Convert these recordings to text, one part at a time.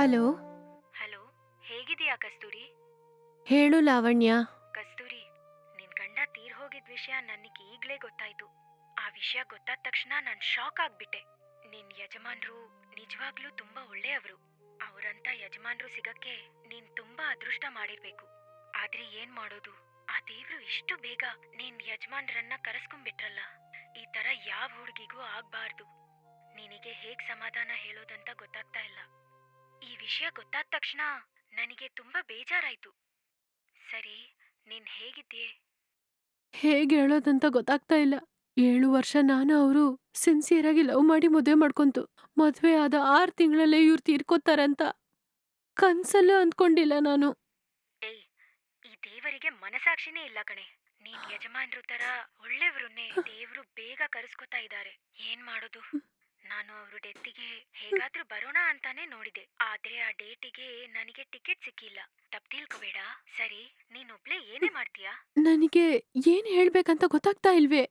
Hello? Hello ಹೇಗಿದೆಯಾ ಕಸ್ತೂರಿ? ಹೇಳು ಲಾವಣ್ಯ. ಕಸ್ತೂರಿ ನಿನ್ ಗಂಡ ತೀರ್ ಹೋಗಿದ್ ವಿಷಯ ನನಗೆ ಈಗ್ಲೇ ಗೊತ್ತಾಯ್ತು. ಆ ವಿಷಯ ಗೊತ್ತಾದ ತಕ್ಷಣ ನಾನ್ ಶಾಕ್ ಆಗ್ಬಿಟ್ಟೆ. ನಿನ್ ಯಜಮಾನ್ರು ನಿಜವಾಗ್ಲೂ ತುಂಬಾ ಒಳ್ಳೆಯವರು. ಅವರಂತ ಯಜಮಾನ್ರು ಸಿಗಕ್ಕೆ ನೀನ್ ತುಂಬಾ ಅದೃಷ್ಟ ಮಾಡಿರ್ಬೇಕು. ಆದ್ರೆ ಏನ್ ಮಾಡೋದು? ಆ ದೇವ್ರು ಇಷ್ಟು ಬೇಗ ನಿನ್ ಯಜಮಾನ್ರನ್ನ ಕರೆಸ್ಕೊಂಡ್ಬಿಟ್ರಲ್ಲ ಈ ತರ ಯಾವ ಹುಡುಗಿಗೂ ಆಗ್ಬಾರ್ದು. ನಿನಗೆ ಹೇಗ್ ಸಮಾಧಾನ ಹೇಳೋದಂತ ಗೊತ್ತಾಗ್ತಾ ಇಲ್ಲ. ಈ ವಿಷಯ ಗೊತ್ತಾದ ತಕ್ಷಣ ನನಗೆ ತುಂಬಾ ಬೇಜಾರಾಯ್ತು. ಸರಿ ನೀನ್ ಹೇಗಿದ್ದೀಯ? ಹೇಗೆ ಹೇಳೋದಂತ ಗೊತ್ತಾಗ್ತಾ ಇಲ್ಲ. ಏಳು ವರ್ಷ ನಾನು ಅವರು ಸಿನ್ಸಿಯರ್ ಆಗಿ ಲವ್ ಮಾಡಿ ಮದುವೆ ಮಾಡ್ಕೊಂತು. ಮದುವೆ ಆದ ಆರು ತಿಂಗಳಲ್ಲೇ ಇವ್ರು ತೀರ್ಕೋತಾರಂತ. ಕನ್ಸಲ್ಲೂ ಅಂದ್ಕೊಂಡಿಲ್ಲ ನಾನು. ಏಯ್ ಈ ದೇವರಿಗೆ ಮನಸಾಕ್ಷಿನೇ ಇಲ್ಲ ಕಣೆ. ನೀನ್ ಯಜಮಾನ್ರು ತರ ಒಳ್ಳೆಯವ್ರನ್ನೇ ದೇವರು ಬೇಗ ಕರೆಸ್ಕೊತಾ ಇದ್ದಾರೆ. ಏನ್ ಮಾಡೋದು ನಾನು ಅವ್ರ ಡೆತ್ತಿಗೆ ಹೇಗಾದ್ರೂ ಬರೋಣ ಅಂತಾನೆ ನೋಡಿದೆ ಆದ್ರೆ ಆ ಡೇಟಿಗೆ ನನಗೆ ಟಿಕೆಟ್ ಸಿಕ್ಕಿಲ್ಲ. ತಪ್ಪು ತಿಳ್ಕೊಬೇಡ. ಸರಿ ನೀನೊಬ್ಳೆ ಏನೇ ಮಾಡ್ತೀಯಾ? ನನಗೆ ಏನ್ ಹೇಳ್ಬೇಕಂತ ಗೊತ್ತಾಗ್ತಾ ಇಲ್ವೇ?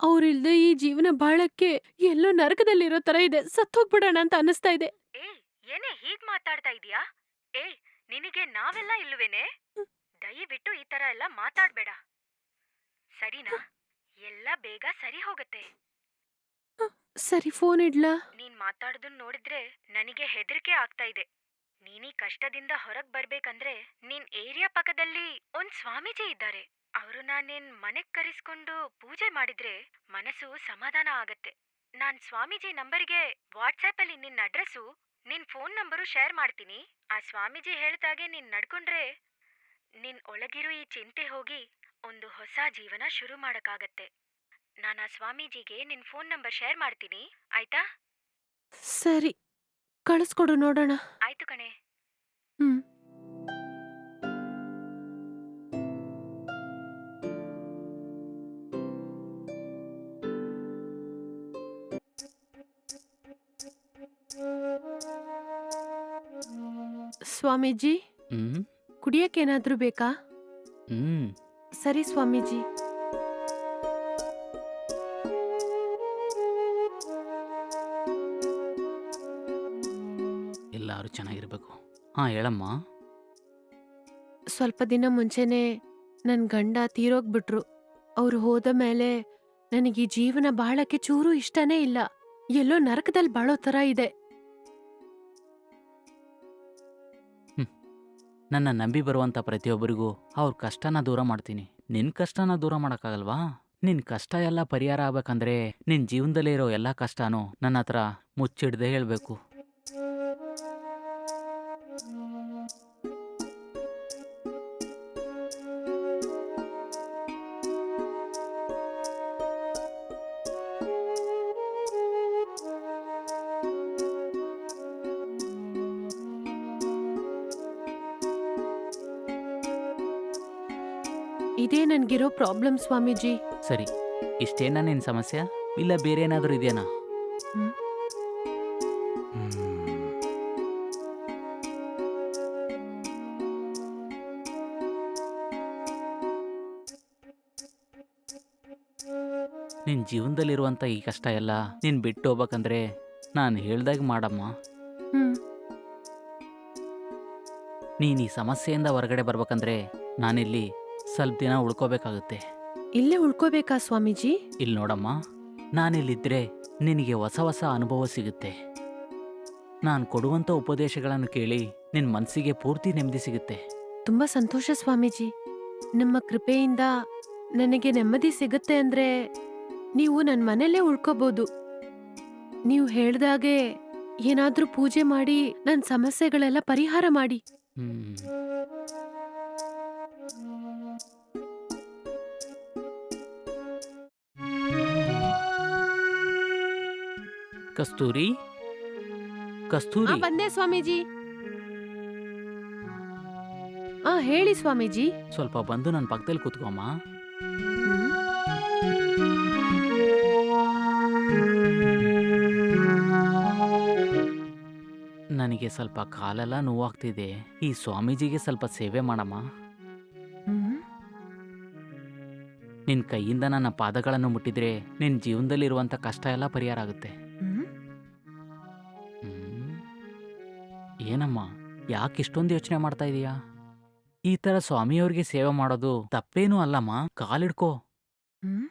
ಅವ್ರಿಲ್ದೆ ಈ ಜೀವನ ಬಾಳಕ್ಕೆ ಎಲ್ಲೋ ನರಕದಲ್ಲಿರೋ ತರ ಇದೆ. ಸತ್ತೋಗ್ಬಿಡೋಣ ಅಂತ ಅನಿಸ್ತಾ ಇದೆ. ಏಯ್ ಏನೇ ಹೀಗ್ ಮಾತಾಡ್ತಾ ಇದೀಯಾ ಏಯ್ ನಿನಗೆ ನಾವೆಲ್ಲ ಇಲ್ವೇನೆ? ದಯವಿಟ್ಟು ಈ ತರ ಎಲ್ಲ ಮಾತಾಡ್ಬೇಡ. ಸರಿನಾ? ಎಲ್ಲ ಬೇಗ ಸರಿ ಹೋಗತ್ತೆ. ಸರಿ ಫೋನ್ ಇಡ್ಲಾ? ನೀನ್ ಮಾತಾಡ್ದನ್ ನೋಡಿದ್ರೆ ನನಗೆ ಹೆದರಿಕೆ ಆಗ್ತಾ ಇದೆ. ನೀನೀ ಕಷ್ಟದಿಂದ ಹೊರಗ್ ಬರ್ಬೇಕಂದ್ರೆ ನಿನ್ ಏರಿಯಾ ಪಕ್ಕದಲ್ಲಿ ಒಂದ್ ಸ್ವಾಮೀಜಿ ಇದ್ದಾರೆ. ಅವರು ನಿನ್ ಮನೆಗ್ ಕರೆಸ್ಕೊಂಡು ಪೂಜೆ ಮಾಡಿದ್ರೆ ಮನಸ್ಸು ಸಮಾಧಾನ ಆಗತ್ತೆ. ನಾನ್ ಸ್ವಾಮೀಜಿ ನಂಬರ್ಗೆ ವಾಟ್ಸ್ಆಪ್ ಅಲ್ಲಿ ನಿನ್ ಅಡ್ರೆಸ್ಸು ನಿನ್ ಫೋನ್ ನಂಬರು ಶೇರ್ ಮಾಡ್ತೀನಿ. ಆ ಸ್ವಾಮೀಜಿ ಹೇಳ್ದಾಗೆ ನೀನ್ ನಡ್ಕೊಂಡ್ರೆ ನಿನ್ ಒಳಗಿರೋ ಈ ಚಿಂತೆ ಹೋಗಿ ಒಂದು ಹೊಸ ಜೀವನ ಶುರು ಮಾಡಕ್ಕಾಗತ್ತೆ. ನಾನು ಆ ಸ್ವಾಮೀಜಿಗೆ ನಿನ್ ಫೋನ್ ನಂಬರ್ ಶೇರ್ ಮಾಡ್ತೀನಿ. ಆಯ್ತಾ? ಸರಿ ಕಳಿಸ್ಕೊಡು ನೋಡೋಣ. ಆಯ್ತು ಕಣೆ. ಹ್ಮ್. ಸ್ವಾಮೀಜಿ ಹ್ಮ್. ಕುಡಿಯಕ್ಕೇನಾದ್ರೂ ಬೇಕಾ? ಹ್ಮ್. ಸರಿ ಸ್ವಾಮೀಜಿ. ಹಾ ಹೇಳಮ್ಮ. ಸ್ವಲ್ಪ ದಿನ ಮುಂಚೆನೆ ನನ್ನ ಗಂಡ ತೀರೋಗ್ಬಿಟ್ರು ಅವ್ರು ಹೋದ ಮೇಲೆ ನನಗೆ ಈ ಜೀವನ ಬಾಳಕ್ಕೆ ಚೂರು ಇಷ್ಟನೇ ಇಲ್ಲ. ಎಲ್ಲೋ ನರಕದಲ್ಲಿ ಬಾಳೋ ತರ ಇದೆ. ನನ್ನ ನಂಬಿ ಬರುವಂತ ಪ್ರತಿಯೊಬ್ಬರಿಗೂ ಅವ್ರ ಕಷ್ಟನ ದೂರ ಮಾಡ್ತೀನಿ. ನಿನ್ ಕಷ್ಟನ ದೂರ ಮಾಡಕ್ಕಾಗಲ್ವಾ? ನಿನ್ ಕಷ್ಟ ಎಲ್ಲ ಪರಿಹಾರ ಆಗ್ಬೇಕಂದ್ರೆ ನಿನ್ ಜೀವನದಲ್ಲೇ ಇರೋ ಎಲ್ಲಾ ಕಷ್ಟನೂ ನನ್ನ ಹತ್ರ ಮುಚ್ಚಿಡ್ದೆ ಹೇಳ್ಬೇಕು. ಇದೇ ನನ್ಗಿರೋ ಪ್ರಾಬ್ಲಮ್ ಸ್ವಾಮೀಜಿ. ಸರಿ ಇಷ್ಟೇನಾ ನಿನ್ ಸಮಸ್ಯೆ? ಇಲ್ಲ ಬೇರೆ ಏನಾದರೂ ಇದೆಯಾ ಹ್ಮ್. ನಿನ್ ಜೀವನದಲ್ಲಿರುವಂತ ಈ ಕಷ್ಟ ಎಲ್ಲ ನೀನ್ ಬಿಟ್ಟು ಹೋಗ್ಬೇಕಂದ್ರೆ ನಾನು ಹೇಳ್ದಾಗ ಮಾಡಮ್ಮ. ಹ್ಮ್. ನೀನ್ ಈ ಸಮಸ್ಯೆಯಿಂದ ಹೊರಗಡೆ ಬರ್ಬೇಕಂದ್ರೆ ನಾನಿಲ್ಲಿ ಸ್ವಲ್ಪ ದಿನ ಉಳ್ಕೋಬೇಕಾಗುತ್ತೆ. ಇಲ್ಲೇ ಉಳ್ಕೋಬೇಕಾ ಸ್ವಾಮೀಜಿ? ಇಲ್ಲಿ ನೋಡಮ್ಮ ನಾನಿಲ್ಲಿದ್ರೆ ನಿನಗೆ ಹೊಸ ಹೊಸ ಅನುಭವ ಸಿಗುತ್ತೆ. ನಾನು ಕೊಡುವಂಥ ಉಪದೇಶಗಳನ್ನು ಕೇಳಿ ನಿನ್ನ ಮನಸ್ಸಿಗೆ ಪೂರ್ತಿ ನೆಮ್ಮದಿ ಸಿಗುತ್ತೆ. ತುಂಬಾ ಸಂತೋಷ ಸ್ವಾಮೀಜಿ. ನಿಮ್ಮ ಕೃಪೆಯಿಂದ ನನಗೆ ನೆಮ್ಮದಿ ಸಿಗುತ್ತೆ ಅಂದ್ರೆ ನೀವು ನನ್ನ ಮನೆಯಲ್ಲೇ ಉಳ್ಕೋಬಹುದು ನೀವು ಹೇಳ್ದಾಗೆ ಏನಾದ್ರೂ ಪೂಜೆ ಮಾಡಿ ನನ್ನ ಸಮಸ್ಯೆಗಳೆಲ್ಲ ಪರಿಹಾರ ಮಾಡಿ. ಹ್ಮ್. ಕಸ್ತೂರಿ? ಕಸ್ತೂರಿ. ಬಂದೆ ಸ್ವಾಮೀಜಿ. ಆ ಹೇಳಿ ಸ್ವಾಮೀಜಿ. ಸ್ವಲ್ಪ ಬಂದು ನನ್ನ ಪಕ್ಕದಲ್ಲಿ ಕೂತ್ಕೊಮ್ಮ. ನನಗೆ ಸ್ವಲ್ಪ ಕಾಲೆಲ್ಲ ನೋವಾಗ್ತಿದೆ. ಈ ಸ್ವಾಮೀಜಿಗೆ ಸ್ವಲ್ಪ ಸೇವೆ ಮಾಡಮ್ಮ. ಹ್ಮ್. ನಿನ್ನ ಕೈಯಿಂದ ನನ್ನ ಪಾದಗಳನ್ನು ಮುಟ್ಟಿದ್ರೆ ನಿನ್ನ ಜೀವನದಲ್ಲಿರುವಂಥ ಕಷ್ಟ ಎಲ್ಲ ಪರಿಹಾರ ಆಗುತ್ತೆ. ಏನಮ್ಮ, ಯಾಕೆ ಇಷ್ಟೊಂದು ಯೋಚನೆ ಮಾಡ್ತಾ ಇದೀಯಾ? ಈ ಥರ ಸ್ವಾಮಿಯವ್ರಿಗೆ ಸೇವೆ ಮಾಡೋದು ತಪ್ಪೇನೂ ಅಲ್ಲಮ್ಮ, ಕಾಲಿಡ್ಕೋ. ಹ್ಮ್?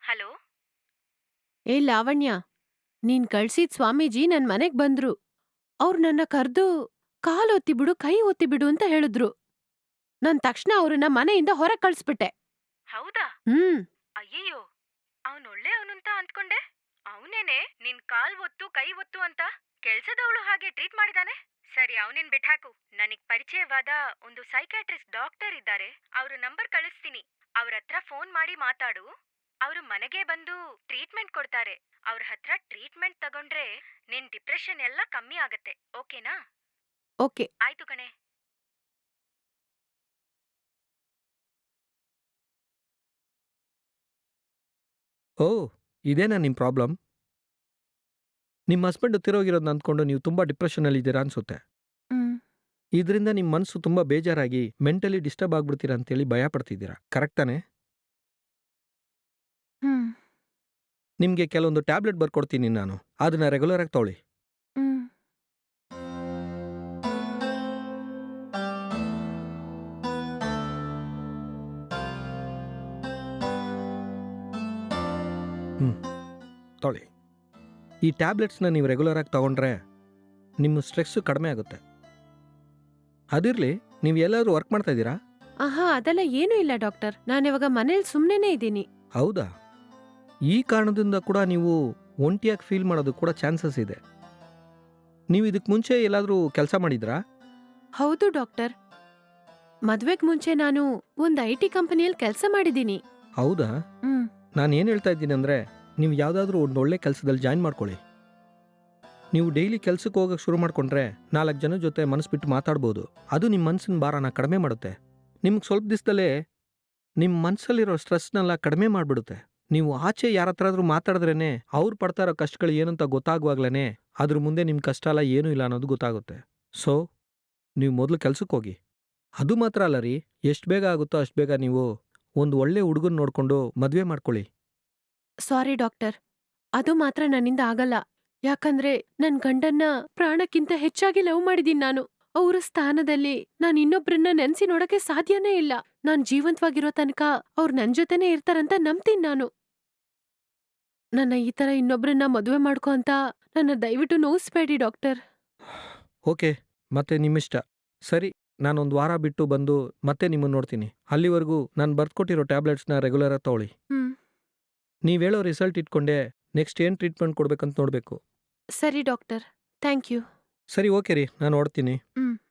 ಹಲೋ? ಏ ಲಾವಣ್ಯ ನೀನ್ ಕಳ್ಸಿದ್ ಸ್ವಾಮೀಜಿ ನನ್ ಮನೆಗ್ ಬಂದ್ರು. ಅವ್ರು ನನ್ನ ಕರ್ದು ಕಾಲ್ ಒತ್ತಿಬಿಡು ಕೈ ಒತ್ತಿಬಿಡು ಅಂತ ಹೇಳಿದ್ರು. ನನ್ ತಕ್ಷಣ ಅವ್ರನ್ನ ಮನೆಯಿಂದ ಹೊರಗ್ ಕಳ್ಸ್ಬಿಟ್ಟೆ. ಹೌದಾ? ಹ್ಮ್. ಅಯ್ಯಯ್ಯೋ ಅವನ್ ಒಳ್ಳೆ ಅಂತ ಅಂದ್ಕೊಂಡೆ? ಅವನೇನೆ ನಿನ್ ಕಾಲ್ ಒತ್ತು ಕೈ ಒತ್ತು ಅಂತ ಕೆಲ್ಸದವಳು ಹಾಗೆ ಟ್ರೀಟ್ ಮಾಡಿದಾನೆ? ಸರಿ ಅವನಿನ್ ಬಿಟ್ಹಾಕು. ನನಗ್ ಪರಿಚಯವಾದ ಒಂದು ಸೈಕ್ಯಾಟ್ರಿಸ್ಟ್ ಡಾಕ್ಟರ್ ಇದ್ದಾರೆ. ಅವ್ರ ನಂಬರ್ ಕಳಿಸ್ತೀನಿ. ಅವ್ರ ಹತ್ರ ಫೋನ್ ಮಾಡಿ ಮಾತಾಡು. ಅವರು ಮನೆಗೆ ಬಂದು ಟ್ರೀಟ್ಮೆಂಟ್ ಕೊಡ್ತಾರೆ. ಅವ್ರ ಹತ್ರ ಟ್ರೀಟ್ಮೆಂಟ್ ತಗೊಂಡ್ರೆ ನಿನ್ ಡಿಪ್ರೆಷನ್ ಎಲ್ಲ ಕಮ್ಮಿ ಆಗತ್ತೆ. ಓಕೆನಾ? ಓಕೆ. ಆಯ್ತು ಕಣೆ. ಓ ಇದೇನಾ ನಿಮ್ಮ ಪ್ರಾಬ್ಲಮ್ ನಿಮ್ಮ ಹಸ್ಬೆಂಡ್ ತಿರೋಗಿರೋದನ್ನ ಅಂದ್ಕೊಂಡು ನೀವು ತುಂಬ ಡಿಪ್ರೆಷನಲ್ಲಿ ಇದ್ದೀರಾ ಅನ್ಸುತ್ತೆ. ಹ್ಮ್. ಇದರಿಂದ ನಿಮ್ಮ ಮನಸ್ಸು ತುಂಬ ಬೇಜಾರಾಗಿ ಮೆಂಟಲಿ ಡಿಸ್ಟರ್ಬ್ ಆಗ್ಬಿಡ್ತೀರಾ ಅಂತೇಳಿ ಭಯ ಪಡ್ತಿದ್ದೀರಾ. ಕರೆಕ್ಟ್ ತಾನೇ? ಹ್ಮ್. ನಿಮಗೆ ಕೆಲವೊಂದು ಟ್ಯಾಬ್ಲೆಟ್ ಬರ್ಕೊಡ್ತೀನಿ ನಾನು. ಅದನ್ನ ರೆಗ್ಯುಲರ್ ಆಗಿ ತೊಗೊಳ್ಳಿ. ಹ್ಮ್. ತಗೊಳ್ಳಿ. ಈ ಟ್ಯಾಬ್ಲೆಟ್ಸ್ನ ನೀವು ರೆಗ್ಯುಲರ್ ಆಗಿ ತಗೊಂಡ್ರೆ ನಿಮ್ಮ ಸ್ಟ್ರೆಸ್ಸು ಕಡಿಮೆ ಆಗುತ್ತೆ. ಅದಿರಲಿ ನೀವು ಎಲ್ಲಾದರೂ ವರ್ಕ್ ಮಾಡ್ತಾ ಇದ್ದೀರಾ? ಆಹಾ ಅದೆಲ್ಲ ಏನೂ ಇಲ್ಲ ಡಾಕ್ಟರ್. ನಾನಿವಾಗ ಮನೇಲಿ ಸುಮ್ಮನೆ ಇದ್ದೀನಿ. ಹೌದಾ? ಈ ಕಾರಣದಿಂದ ಕೂಡ ನೀವು ಒಂಟಿಯಾಗಿ ಫೀಲ್ ಮಾಡೋದು ಕೂಡ ಚಾನ್ಸಸ್ ಇದೆ. ನೀವು ಇದಕ್ಕೆ ಮುಂಚೆ ಎಲ್ಲಾದರೂ ಕೆಲಸ ಮಾಡಿದ್ರಾ? ಹೌದು ಡಾಕ್ಟರ್. ಮದ್ವೆಗ್ ಮುಂಚೆ ನಾನು ಒಂದು ಐ ಟಿ ಕಂಪನಿಯಲ್ಲಿ ಕೆಲಸ ಮಾಡಿದ್ದೀನಿ. ಹೌದಾ? ಹ್ಮ್. ನಾನು ಏನು ಹೇಳ್ತಾ ಇದ್ದೀನಿ ಅಂದರೆ ನೀವು ಯಾವುದಾದ್ರೂ ಒಂದು ಒಳ್ಳೆ ಕೆಲಸದಲ್ಲಿ ಜಾಯ್ನ್ ಮಾಡ್ಕೊಳ್ಳಿ. ನೀವು ಡೈಲಿ ಕೆಲಸಕ್ಕೆ ಹೋಗಕ್ಕೆ ಶುರು ಮಾಡಿಕೊಂಡ್ರೆ ನಾಲ್ಕು ಜನ ಜೊತೆ ಮನಸ್ಸು ಬಿಟ್ಟು ಮಾತಾಡ್ಬೋದು. ಅದು ನಿಮ್ಮ ಮನಸ್ಸಿನ ಭಾರನ ಕಡಿಮೆ ಮಾಡುತ್ತೆ. ನಿಮ್ಗೆ ಸ್ವಲ್ಪ ದಿವಸದಲ್ಲೇ ನಿಮ್ಮ ಮನಸ್ಸಲ್ಲಿರೋ ಸ್ಟ್ರೆಸ್ನೆಲ್ಲ ಕಡಿಮೆ ಮಾಡಿಬಿಡುತ್ತೆ. ನೀವು ಆಚೆ ಯಾರ ಹತ್ರ ಆದರೂ ಮಾತಾಡಿದ್ರೇ ಅವ್ರು ಪಡ್ತಾ ಇರೋ ಕಷ್ಟಗಳು ಏನಂತ ಗೊತ್ತಾಗುವಾಗ್ಲೇ ಅದ್ರ ಮುಂದೆ ನಿಮ್ಮ ಕಷ್ಟ ಎಲ್ಲ ಏನೂ ಇಲ್ಲ ಅನ್ನೋದು ಗೊತ್ತಾಗುತ್ತೆ. ಸೊ, ನೀವು ಮೊದಲು ಕೆಲ್ಸಕ್ಕೆ ಹೋಗಿ. ಅದು ಮಾತ್ರ ಅಲ್ಲ ರೀ, ಎಷ್ಟು ಬೇಗ ಆಗುತ್ತೋ ಅಷ್ಟು ಬೇಗ ನೀವು ಒಂದು ಒಳ್ಳೆ ಹುಡುಗನ ನೋಡ್ಕೊಂಡು ಮದುವೆ ಮಾಡ್ಕೊಳ್ಳಿ. ಸಾರಿ ಡಾಕ್ಟರ್, ಅದು ಮಾತ್ರ ನನ್ನಿಂದ ಆಗಲ್ಲ. ಯಾಕಂದ್ರೆ ನನ್ ಗಂಡನ್ನ ಪ್ರಾಣಕ್ಕಿಂತ ಹೆಚ್ಚಾಗಿ ಲವ್ ಮಾಡಿದೀನಿ ನಾನು. ಅವರ ಸ್ಥಾನದಲ್ಲಿ ನಾನ್ ಇನ್ನೊಬ್ರನ್ನ ನೆನ್ಸಿ ನೋಡಕ್ಕೆ ಸಾಧ್ಯನೇ ಇಲ್ಲ. ನಾನ್ ಜೀವಂತವಾಗಿರೋ ತನಕ ಅವ್ರು ನನ್ ಜೊತೆನೇ ಇರ್ತಾರಂತ ನಂಬ್ತೀನಿ ನಾನು. ನನ್ನ ಈ ತರ ಇನ್ನೊಬ್ಬರನ್ನ ಮದುವೆ ಮಾಡ್ಕೊ ಅಂತ ನನ್ನ ದಯವಿಟ್ಟು ನೋಯಿಸ್ಬೇಡಿ ಡಾಕ್ಟರ್. ಓಕೆ ಮತ್ತೆ ನಿಮ್ಮಿಷ್ಟ. ಸರಿ ನಾನೊಂದು ವಾರ ಬಿಟ್ಟು ಬಂದು ಮತ್ತೆ ನಿಮ್ಮನ್ನು ನೋಡ್ತೀನಿ. ಅಲ್ಲಿವರೆಗೂ ನಾನು ಬರ್ಕೊಟ್ಟಿರೋ ಟ್ಯಾಬ್ಲೆಟ್ಸ್ನ ರೆಗ್ಯುಲರಾಗಿ ತಗೊಳ್ಳಿ. ಹ್ಮ್. ನೀವು ಹೇಳೋ ರಿಸಲ್ಟ್ ಇಟ್ಕೊಂಡೆ ನೆಕ್ಸ್ಟ್ ಏನು ಟ್ರೀಟ್ಮೆಂಟ್ ಕೊಡ್ಬೇಕಂತ ನೋಡಬೇಕು. ಸರಿ ಡಾಕ್ಟರ್. Thank you. ಸರಿ ಓಕೆ ರೀ ನಾನು ನೋಡ್ತೀನಿ. ಹ್ಮ್.